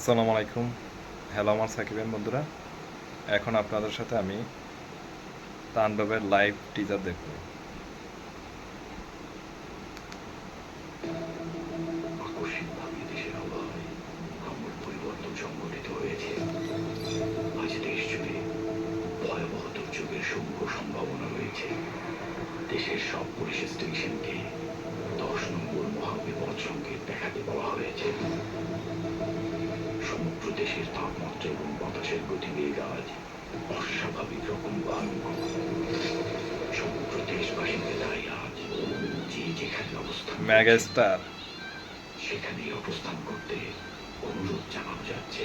আসসালামু আলাইকুম। হ্যালো আমার সাকিবেন বন্ধুরা। এখন আপনাদের সাথে আমি তাণ্ডবের লাইভ টিজার দেখব। আকস্মিকভাবে পরিবর্তন সংঘটিত হয়েছে। আজ সম্ভাবনা রয়েছে। দেশের সব পুলিশ স্টেশনকে দশ নম্বর মহাবিপদ সংকেত দেখাতে বলা হয়েছে। দেশের তাপমাত্রা এবং বাতাসের গতিবেগ আজ অস্বাভাবিক রকম ভয়ঙ্কর সমগ্র দেশবাসীকে তাই আজ যে যেখানে অবস্থান ম্যাগাস্টার স্টার সেখানেই অবস্থান করতে অনুরোধ জানানো যাচ্ছে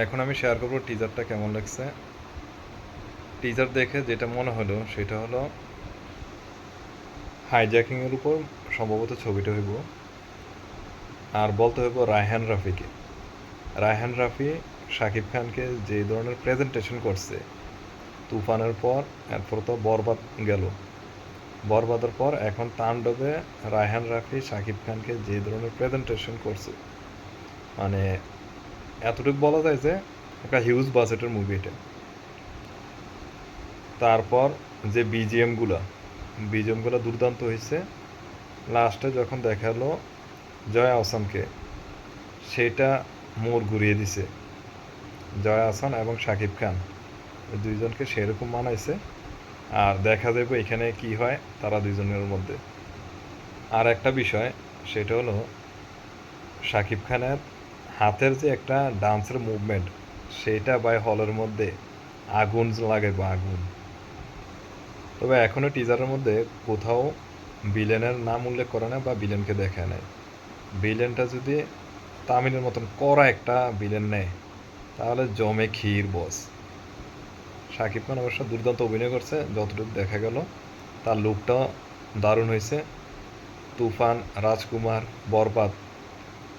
এখন আমি শেয়ার করব টিজারটা কেমন লাগছে। টিজার দেখে যেটা মনে হলো, সেটা হলো হাইজ্যাকিংয়ের উপর সম্ভবত ছবিটা হইব। আর বলতে হইব রায়হান রাফিকে। রায়হান রাফি শাকিব খানকে যে ধরনের প্রেজেন্টেশন করছে, তুফানের পর, এরপর তো বরবাদ গেল। বরবাদের পর এখন তাণ্ডবে রায়হান রাফি শাকিব খানকে যে ধরনের প্রেজেন্টেশন করছে মানে এতটুকু বলা যায় যে একটা হিউজ বাজেটের মুভি এটা। তারপর যে বিজিএমগুলো বিজিএমগুলো দুর্দান্ত হয়েছে লাস্টে যখন দেখাল জয়া আহসানকে, সেটা মোড় ঘুরিয়ে দিছে। জয়া আহসান এবং শাকিব খান দুইজনকে সেরকম মানাইছে। আর দেখা যাবে এখানে কি হয় তারা দুইজনের মধ্যে। আর একটা বিষয়, সেটা হলো শাকিব খানের হাতের যে একটা ডান্সের মুভমেন্ট সেটা বাই হলের মধ্যে আগুন লাগে বা আগুন। তবে এখনও টিজারের মধ্যে কোথাও বিলেনের নাম উল্লেখ করে না বা বিলেনকে দেখায় নাই। বিলেনটা যদি তামিলের মতন করা একটা বিলেন নেয়, তাহলে জমে ক্ষীর বস শাকিব খান অবশ্য দুর্দান্ত অভিনয় করছে, যতটুকু দেখা গেল। তার লুকটা দারুণ হয়েছে। তুফান, রাজকুমার, বরবাদ।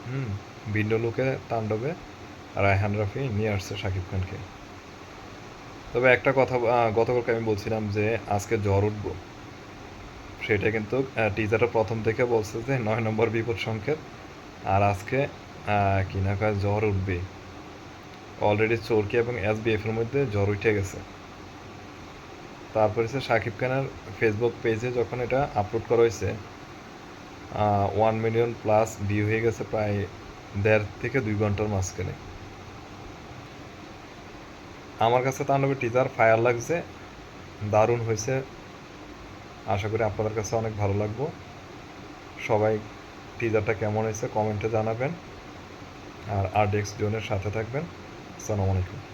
হুম ভিন্ন লোকে তাণ্ডবে রায়হান রাফি নিয়ে আসছে শাকিব খানকে। তবে একটা কথা গতকালকে আমি বলছিলাম যে আজকে জ্বর উঠবো। সেটা কিন্তু টিচারটা প্রথম থেকে বলছে যে নয় নম্বর বিপদ সংকেত। আর আজকে আহ, কি না কয় জ্বর উঠবে অলরেডি চোরকি এবং এস এর মধ্যে জ্বর উঠে গেছে। তারপরে হচ্ছে শাকিব খানের ফেসবুক পেজে যখন এটা আপলোড করা হয়েছে ওয়ান মিলিয়ন প্লাস ভিউ হয়ে গেছে প্রায় দেড় থেকে দুই ঘণ্টার মাঝখানে। আমার কাছে তাণ্ডবের টিজার ফায়ার লাগছে, দারুণ হয়েছে। আশা করি আপনাদের কাছে অনেক ভালো লাগবো। সবাই টিজারটা কেমন হয়েছে কমেন্টে জানাবেন। আর আর ডেক্স জোনের সাথে থাকবেন। আসসালামু আলাইকুম।